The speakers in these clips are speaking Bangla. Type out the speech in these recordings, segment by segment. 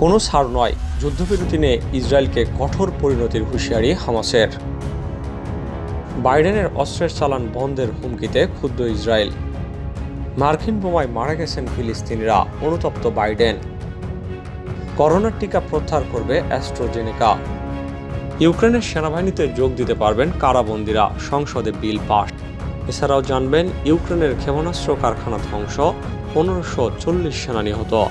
কোনো সার নয় যুদ্ধবিরতি নিয়ে ইসরায়েলকে কঠোর পরিণতির হুঁশিয়ারি হামাসের। বাইডেনের অস্ত্রের চালান বন্ধের হুমকিতে ক্ষুদ্র ইসরায়েল। মার্কিন বোমায় মারা গেছেন ফিলিস্তিনিরা, অনুতপ্ত বাইডেন। করোনার টিকা প্রত্যাহার করবে অ্যাস্ট্রোজেনেকা। ইউক্রেনের সেনাবাহিনীতে যোগ দিতে পারবেন কারাবন্দিরা, সংসদে বিল পাস। এছাড়াও জানবেন, ইউক্রেনের ক্ষেপণাস্ত্র কারখানা ধ্বংস, পনেরোশো চল্লিশ সেনা নিহত।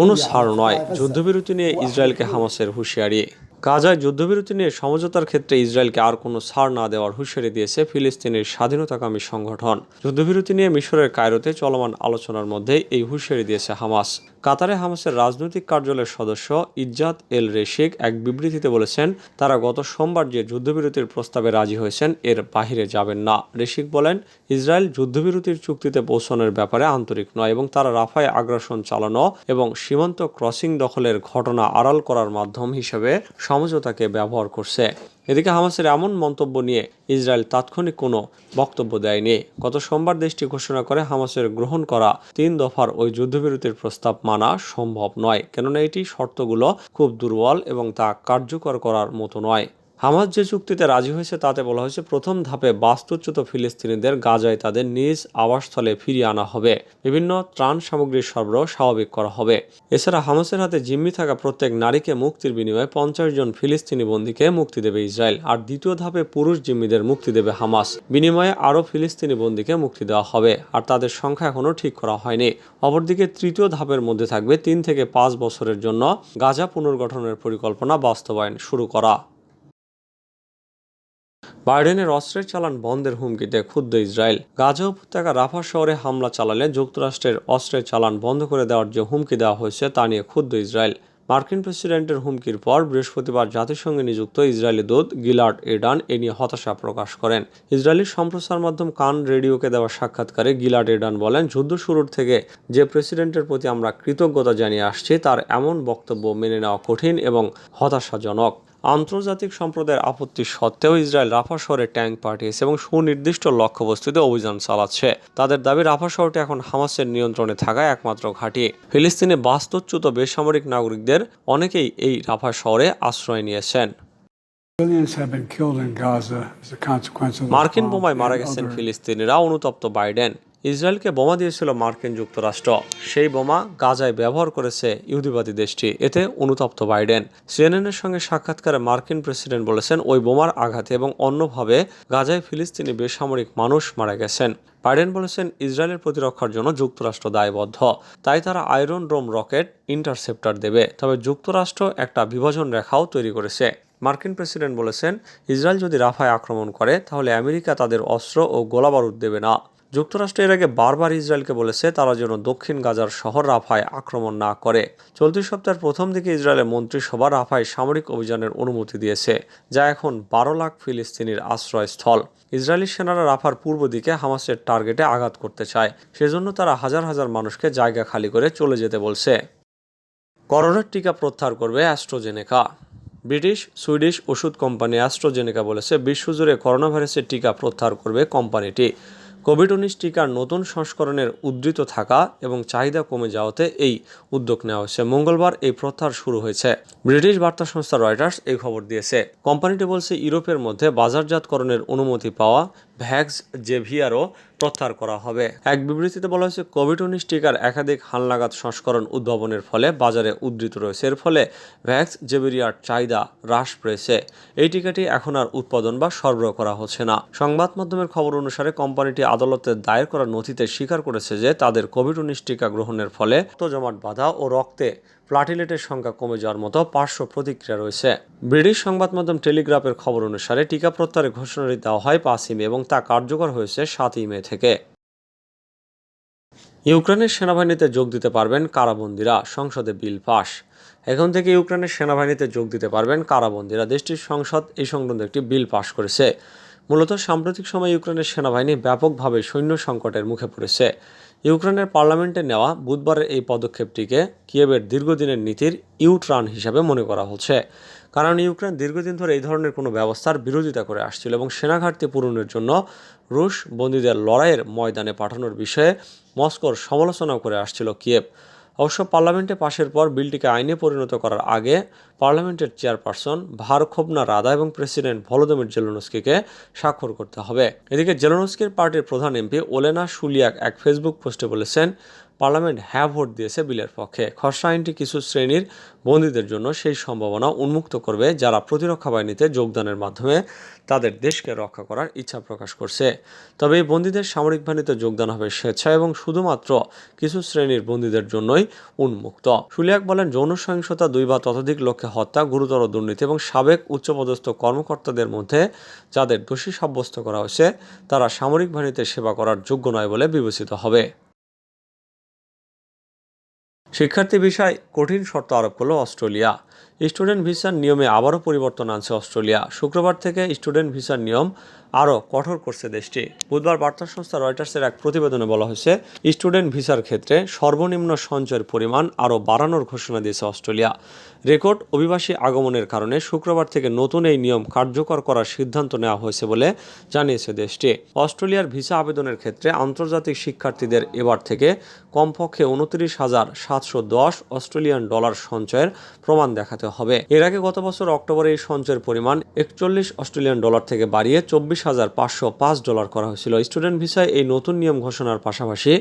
কোনো ছাড় নয়। যুদ্ধবিরতি নিয়ে ইসরায়েলকে হামাসের হুঁশিয়ারি। গাজায় যুদ্ধবিরতি নিয়ে সমঝোতার ক্ষেত্রে ইসরায়েলকে আর কোনো ছাড় না দেওয়ার হুঁশিয়ারি দিয়েছে ফিলিস্তিনের স্বাধীনতাকামী সংগঠন। যুদ্ধবিরতি নিয়ে মিশরের কায়রোতে চলমান আলোচনার মধ্যে এই হুঁশিয়ারি দিয়েছে হামাস। কাতারে হামাসের রাজনৈতিক কার্যালয়ের সদস্য ইজ্জাত এল রেশিক এক বিবৃতিতে বলেছেন, তারা গত সোমবার যে যুদ্ধবিরতির প্রস্তাবে রাজি হয়েছেন, এর বাহিরে যাবেন না। রেশিক বলেন, ইসরায়েল যুদ্ধবিরতির চুক্তিতে পৌঁছানোর ব্যাপারে আন্তরিক নয় এবং তারা রাফায় আগ্রাসন চালানো এবং সীমান্ত ক্রসিং দখলের ঘটনা আড়াল করার মাধ্যম হিসেবে সমঝোতাকে ব্যবহার করছে। এদিকে হামাসের এমন মন্তব্য নিয়ে ইসরায়েল তাৎক্ষণিক কোনো বক্তব্য দেয়নি। গত সোমবার দেশটি ঘোষণা করে হামাসের গ্রহণ করা তিন দফার ওই যুদ্ধবিরতির প্রস্তাব মানা সম্ভব নয়, কেননা এটি শর্তগুলো খুব দুর্বল এবং তা কার্যকর করার মতো নয়। হামাস যে চুক্তিতে রাজি হয়েছে তাতে বলা হয়েছে, প্রথম ধাপে বাস্তুচ্যুত ফিলিস্তিনিদের গাজায় তাদের নিজ আবাসস্থলে ফিরিয়ে আনা হবে। বিভিন্ন ত্রাণ সামগ্রীর সরবরাহ স্বাভাবিক করা হবে। এছাড়া হামাসের হাতে জিম্মি থাকা প্রত্যেক নারীকে মুক্তির বিনিময়ে পঞ্চাশ জন ফিলিস্তিনি বন্দীকে মুক্তি দেবে ইসরায়েল। আর দ্বিতীয় ধাপে পুরুষ জিম্মিদের মুক্তি দেবে হামাস। বিনিময়ে আরও ফিলিস্তিনি বন্দীকে মুক্তি দেওয়া হবে। আর তাদের সংখ্যা এখনও ঠিক করা হয়নি। অপরদিকে তৃতীয় ধাপের মধ্যে থাকবে তিন থেকে পাঁচ বছরের জন্য গাজা পুনর্গঠনের পরিকল্পনা বাস্তবায়ন শুরু করা। বাইডেনের অস্ত্রের চালান বন্ধের হুমকিতে ক্ষুব্ধ ইসরায়েল। গাজা উপত্যকা রাফা শহরে হামলা চালালে যুক্তরাষ্ট্রের অস্ত্রের চালান বন্ধ করে দেওয়ার যে হুমকি দেওয়া হয়েছে তা নিয়ে ক্ষুব্ধ ইসরায়েল। মার্কিন প্রেসিডেন্টের হুমকির পর বৃহস্পতিবার জাতিসংঘে নিযুক্ত ইসরায়েলি দূত গিলার্ড এডান এ নিয়ে হতাশা প্রকাশ করেন। ইসরায়েলি সম্প্রচার মাধ্যম কান রেডিওকে দেওয়া সাক্ষাৎকারে গিলার্ড এডান বলেন, যুদ্ধ শুরুর থেকে যে প্রেসিডেন্টের প্রতি আমরা কৃতজ্ঞতা জানিয়ে আসছি, তার এমন বক্তব্য মেনে নেওয়া কঠিন এবং হতাশাজনক। আন্তর্জাতিক সম্প্রদায়ের আপত্তি সত্ত্বেও ইসরায়েল রাফা শহরে ট্যাঙ্ক পাঠিয়েছে এবং সুনির্দিষ্ট লক্ষ্যবস্তুতে অভিযান চালাচ্ছে। তাদের দাবি রাফা শহরটি এখন হামাসের নিয়ন্ত্রণে থাকায় একমাত্র ঘাঁটি। ফিলিস্তিনে বাস্তুচ্যুত বেসামরিক নাগরিকদের অনেকেই এই রাফা শহরে আশ্রয় নিয়েছেন। মার্কিন বোমায় মারা গেছেন ফিলিস্তিনিরা অনুতপ্ত বাইডেন। ইসরায়েলকে বোমা দিয়েছিল মার্কিন যুক্তরাষ্ট্র। সেই বোমা গাজায় ব্যবহার করেছে ইহুদিবাদী দেশটি। এতে অনুতপ্ত বাইডেন। সিএনএনের সঙ্গে সাক্ষাৎকারে মার্কিন প্রেসিডেন্ট বলেছেন, ওই বোমার আঘাতে এবং অন্যভাবে গাজায় ফিলিস্তিনি বেসামরিক মানুষ মারা গেছেন। বাইডেন বলেছেন, ইসরায়েলের প্রতিরক্ষার জন্য যুক্তরাষ্ট্র দায়বদ্ধ। তাই তারা আয়রন ডোম রকেট ইন্টারসেপ্টর দেবে। তবে যুক্তরাষ্ট্র একটা বিভাজন রেখাও তৈরি করেছে। মার্কিন প্রেসিডেন্ট বলেছেন, ইসরায়েল যদি রাফায় আক্রমণ করে, তাহলে আমেরিকা তাদের অস্ত্র ও গোলাবারুদ দেবে না। যুক্তরাষ্ট্র এর আগে বারবার ইসরায়েলকে বলেছে তারা যেন দক্ষিণ গাজার শহর রাফায় আক্রমণ না করে। চলতি সপ্তাহের প্রথম দিকে ইসরায়েলের মন্ত্রিসভা রাফায় সামরিক অভিযানের অনুমতি দিয়েছে, যা এখন বারো লাখ ফিলিস্তিনির আশ্রয়স্থল। ইসরায়েলি সেনারা রাফার পূর্ব দিকে হামাসের টার্গেটে আঘাত করতে চায়, সেজন্য তারা হাজার হাজার মানুষকে জায়গা খালি করে চলে যেতে বলছে। করোনার টিকা প্রত্যাহার করবে অ্যাস্ট্রোজেনেকা। ব্রিটিশ, সুইডিশ ওষুধ কোম্পানি অ্যাস্ট্রোজেনেকা বলেছে, বিশ্বজুড়ে করোনা ভাইরাসের টিকা প্রত্যাহার করবে কোম্পানিটি। কোভিড উনিশ টিকার নতুন সংস্করণের উদ্ধৃত থাকা এবং চাহিদা কমে যাওয়াতে এই উদ্যোগ নেওয়া হয়েছে। মঙ্গলবার এই প্রত্যাহার শুরু হয়েছে। ব্রিটিশ বার্তা সংস্থা রয়টার্স এই খবর দিয়েছে। কোম্পানিটি বলছে, ইউরোপের মধ্যে বাজারজাতকরণের অনুমতি পাওয়া ভ্যাক্স জেভিয়ারও প্রত্যাহার করা হবে। এক বিবৃতিতে বলা হয়েছে কোভিড উনিশ টিকার একাধিক হালনাগাদ সংস্করণ উদ্ভাবনের ফলে বাজারে উদ্ধৃত রয়েছে। এর ফলে ভ্যাক্স, জেভিরিয়ার চাহিদা হ্রাস পেয়েছে। এই টিকাটি এখন আর উৎপাদন বা সরবরাহ করা হচ্ছে না। সংবাদ মাধ্যমের খবর অনুসারে, কোম্পানিটি আদালতে দায়ের করা নথিতে স্বীকার করেছে যে তাদের কোভিড উনিশ টিকা গ্রহণের ফলে জমাট বাঁধা ও রক্তে প্লাটিলেটের সংখ্যা কমে যাওয়ার মতো পার্শ্ব প্রতিক্রিয়া রয়েছে। ব্রিটিশ সংবাদ মাধ্যম টেলিগ্রাফের খবর অনুসারে টিকা প্রত্যাহারের ঘোষণাটি দেওয়া হয় পাঁচই মে এবং তা কার্যকর হয়েছে সাতই মে থেকে। ইউক্রেনের সেনাবাহিনীতে যোগ দিতে পারবেন কারাবন্দীরা, সংসদে বিল পাস। এখন থেকে ইউক্রেনের সেনাবাহিনীতে যোগ দিতে পারবেন কারাবন্দীরা। দেশটির সংসদ এই সংক্রান্ত একটি বিল পাশ করেছে। মূলত সাম্প্রতিক সময়ে ইউক্রেনের সেনাবাহিনী ব্যাপকভাবে সৈন্য সংকটের মুখে পড়েছে। ইউক্রেনের পার্লামেন্টে নেওয়া বুধবারের এই পদক্ষেপটিকে কিয়েবের দীর্ঘদিনের নীতির ইউট্রান হিসাবে মনে করা হচ্ছে। কারণ ইউক্রেন দীর্ঘদিন ধরে এই ধরনের কোনো ব্যবস্থার বিরোধিতা করে আসছিল এবং সেনা ঘাটতি পূরণের জন্য রুশ বন্দীদের লড়াইয়ের ময়দানে পাঠানোর বিষয়ে মস্কোর সমালোচনা করে আসছিল কিয়েব অবশ্য পার্লামেন্টে পাশের পর বিলটিকে আইনে পরিণত করার আগে পার্লামেন্টের চেয়ারপারসন ভারখোবনা রাধা এবং প্রেসিডেন্ট ভলোদমির জেলোনস্কিকে স্বাক্ষর করতে হবে। এদিকে জেলোনস্কির পার্টির প্রধান এমপি ওলেনা শুলিয়াক এক ফেসবুক পোস্টে বলেছেন পার্লামেন্ট হ্যাঁ ভোট দিয়েছে বিলের পক্ষে। খসড়া আইনটি কিছু শ্রেণির বন্দীদের জন্য সেই সম্ভাবনা উন্মুক্ত করবে যারা প্রতিরক্ষা বাহিনীতে যোগদানের মাধ্যমে তাদের দেশকে রক্ষা করার ইচ্ছা প্রকাশ করছে। তবে এই বন্দীদের সামরিক বাহিনীতে যোগদান হবে স্বেচ্ছা এবং শুধুমাত্র কিছু শ্রেণির বন্দীদের জন্যই উন্মুক্ত। সুলিয়াক বলেন, যৌন সহিংসতা দুই বা ততোধিক লক্ষ্যে হত্যা, গুরুতর দুর্নীতি এবং সাবেক উচ্চপদস্থ কর্মকর্তাদের মধ্যে যাদের দোষী সাব্যস্ত করা হয়েছে, তারা সামরিক বাহিনীতে সেবা করার যোগ্য নয় বলে বিবেচিত হবে। শিক্ষার্থী বিষয় কঠিন শর্ত আরোপ করল অস্ট্রেলিয়া। স্টুডেন্ট ভিসার নিয়মে আবারও পরিবর্তন আনছে অস্ট্রেলিয়া। শুক্রবার থেকে স্টুডেন্ট ভিসার নিয়ম আরও কঠোর করছে দেশটি। বুধবার বার্তা সংস্থা রয়টার্সের এক প্রতিবেদনে বলা হয়েছে, স্টুডেন্ট ভিসার ক্ষেত্রে সর্বনিম্ন সঞ্চয়ের পরিমাণ আরও বাড়ানোর ঘোষণা দিয়েছে অস্ট্রেলিয়া। রেকর্ড অভিবাসী আগমনের কারণে শুক্রবার থেকে নতুন এই নিয়ম কার্যকর করার সিদ্ধান্ত নেওয়া হয়েছে বলে জানিয়েছে দেশটি। অস্ট্রেলিয়ার ভিসা আবেদনের ক্ষেত্রে আন্তর্জাতিক শিক্ষার্থীদের এবার থেকে কমপক্ষে উনত্রিশ হাজার সাতশো দশ অস্ট্রেলিয়ান ডলার সঞ্চয়ের প্রমাণ দেখাতে হবে। এর আগে গত বছর অক্টোবরে এই সঞ্চয়ের পরিমাণ একচল্লিশ অস্ট্রেলিয়ান ডলার থেকে বাড়িয়ে চব্বিশ হাজার পাঁচশো পাঁচ ডলার করা হয়েছিল। স্টুডেন্ট ভিসায় এই নতুন নিয়ম ঘোষণার পাশাপাশি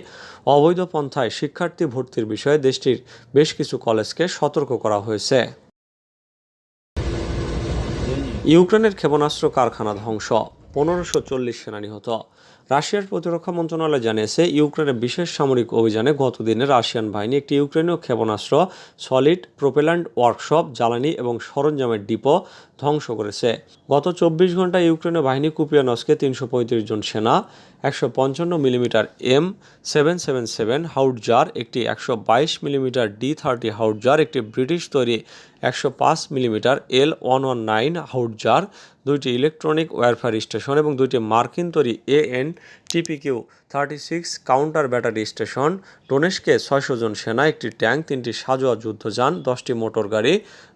অবৈধ পন্থায় শিক্ষার্থী ভর্তির বিষয়ে দেশটির বেশ কিছু কলেজকে সতর্ক করা হয়েছে। ইউক্রেনের ক্ষেপণাস্ত্র কারখানা ধ্বংস। পনেরোশো চল্লিশ সেনা নিহত রাশিয়ার প্রতিরক্ষা মন্ত্রণালয় জানিয়েছে, ইউক্রেনের বিশেষ সামরিক অভিযানে গতদিনে রাশিয়ান বাহিনী একটি ইউক্রেনীয় ক্ষেপণাস্ত্র, সলিড প্রোপেল্যান্ট ওয়ার্কশপ, জ্বালানি এবং সরঞ্জামের ডিপো ধ্বংস করেছে। গত চব্বিশ ঘন্টায় ইউক্রেনীয় বাহিনী কুপিয়ানসকে তিনশো জন সেনা একশো পঞ্চান্ন millimetre M, seven seven seven howitzer একটি একশো বাইশ মিলিমিটার ডি থার্টি হাউটজার একটি ব্রিটিশ তৈরি একশো পাঁচ millimetre L one one nine howitzer দুইটি ইলেকট্রনিক ওয়ারফেয়ার স্টেশন এবং দুইটি মার্কিন তৈরি A N TPQ thirty six counter battery station. ডোনেশকে ছয়শো জন সেনা, একটি ট্যাঙ্ক, তিনটি সাজোয়া যুদ্ধযান দশটি মোটর গাড়ি,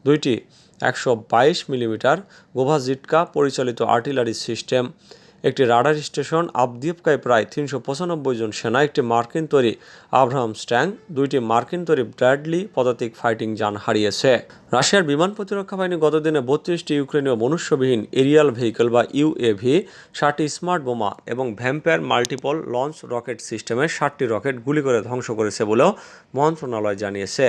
দুইটি একশো বাইশ মিলিমিটার গোভাজিটকা পরিচালিত আর্টিলারি সিস্টেম। একটি রাডার স্টেশন আবদিপকায় প্রায় তিনশো পঁচানব্বই জন সেনা, একটি মার্কিন তৈরি আব্রাহাম স্ট্যাং, দুইটি মার্কিন তৈরি ব্র্যাডলি পদাতিক ফাইটিং যান হারিয়েছে। রাশিয়ার বিমান প্রতিরক্ষা বাহিনী গতদিনে বত্রিশটি ইউক্রেনীয় মনুষ্যবিহীন এরিয়াল ভেহিকল বা ইউএভি ষাটটি স্মার্ট বোমা এবং ভ্যাম্পায়ার মাল্টিপল লঞ্চ রকেট সিস্টেমে ষাটটি রকেট গুলি করে ধ্বংস করেছে বলেও মন্ত্রণালয় জানিয়েছে।